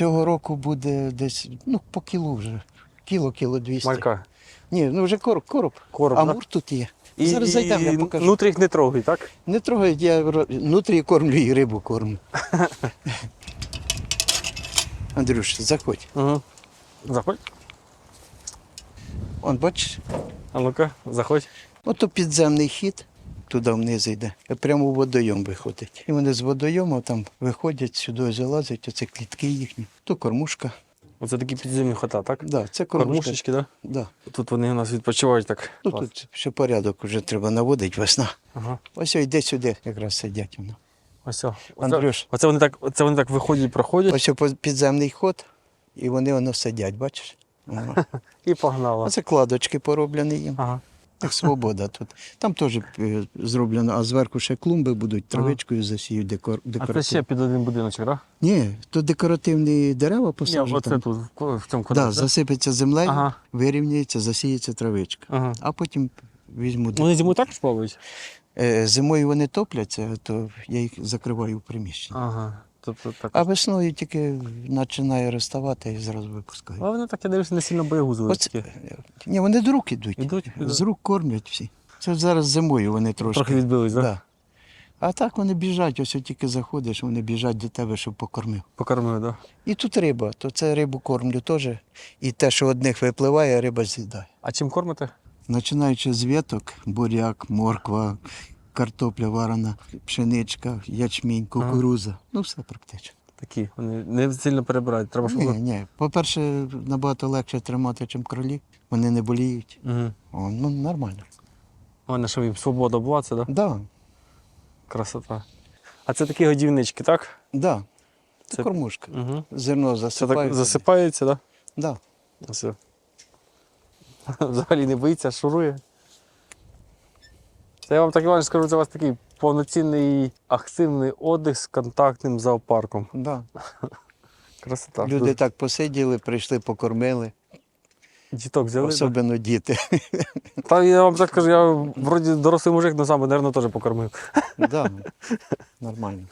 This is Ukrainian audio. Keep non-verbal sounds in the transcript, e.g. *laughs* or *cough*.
Цього року буде десь ну, по кілу вже. Кіло, кіло 200. Малька. Ні, ну вже короб. короб. Короб, Амур тут є. І, Зараз зайдемо, я покажу. Їх не трогай, так? Не трогай, я внутрі кормлю і рибу кормлю. *laughs* Андрюш, заходь. Угу. Заходь. Он бачиш, А ну-ка, заходь. ото підземний хід, туди вниз йде, прямо в водойом виходить. І вони з водойому там виходять, сюди залазять, оце клітки їхні. То кормушка. Оце такі підземні хота, так? Да, це кормушка. Кормушечки, так? Да. Тут вони у нас відпочивають так. Ну, Клас. тут ще порядок вже треба наводити весна. Ага. Ось йде сюди, якраз сидять воно. Ось. Андрюш. оце вони так, оце вони так виходять, проходять Ось підземний ход, і вони воно сидять, бачиш? Ага. *laughs* і погнали. Оце кладочки пороблені їм. Ага. Так свобода тут. Там теж е, зроблено, а зверху ще клумби будуть, травичкою засіють декор, А це декоративні. ще під один будиночок, так? Ні, тут декоративні дерева Ні, посаджені. оце там. тут, в ко- в цьому Да, квадраті. засипеться землею, Ага. вирівняється, засіється травичка. Ага. А потім візьму. Вони зимою також плавають? Е, Зимою вони топляться, то я їх закриваю в приміщенні. Ага. Тобто так. А весною тільки починає розставати і зразу випускаю. А вони так, я дивлюся, не сильно. Оце, ні, вони до рук ідуть. Ідуть? З рук кормлять всі. Це зараз зимою вони трошки. Трохи відбились, так? Да. А так вони біжать, ось тільки заходиш, вони біжать до тебе, щоб покормив. Покормили, так? І тут риба, то це рибу кормлю теж. І те, що одних випливає, риба з'їдає. А чим кормите? Починаючи з веток, буряк, морква, картопля варена, пшеничка, ячмінь, кукуруза. Ну, все практично. Такі, вони не сильно перебирають. Треба, щоб. Ні, ні. По-перше, набагато легше тримати, ніж кролі. Вони не боліють. Угу. О, ну, нормально. У мене що їм свобода була, це, так? Да? Да, Красота. А це такі годівнички, так? да. Це Це- кормушка. Угу. Зерно Це так засипається, так? Да. Да? Все. *laughs* Взагалі не боїться, шурує. Це я вам так Іван скажу, це у вас такий повноцінний активний отдих з контактним зоопарком. Да. Красота. Люди Дуже. так посиділи, прийшли, покормили, Діток взяли. особливо діти. Та я вам так скажу, я вроді дорослий мужик, але сам мабуть, теж покормив. да. Нормально.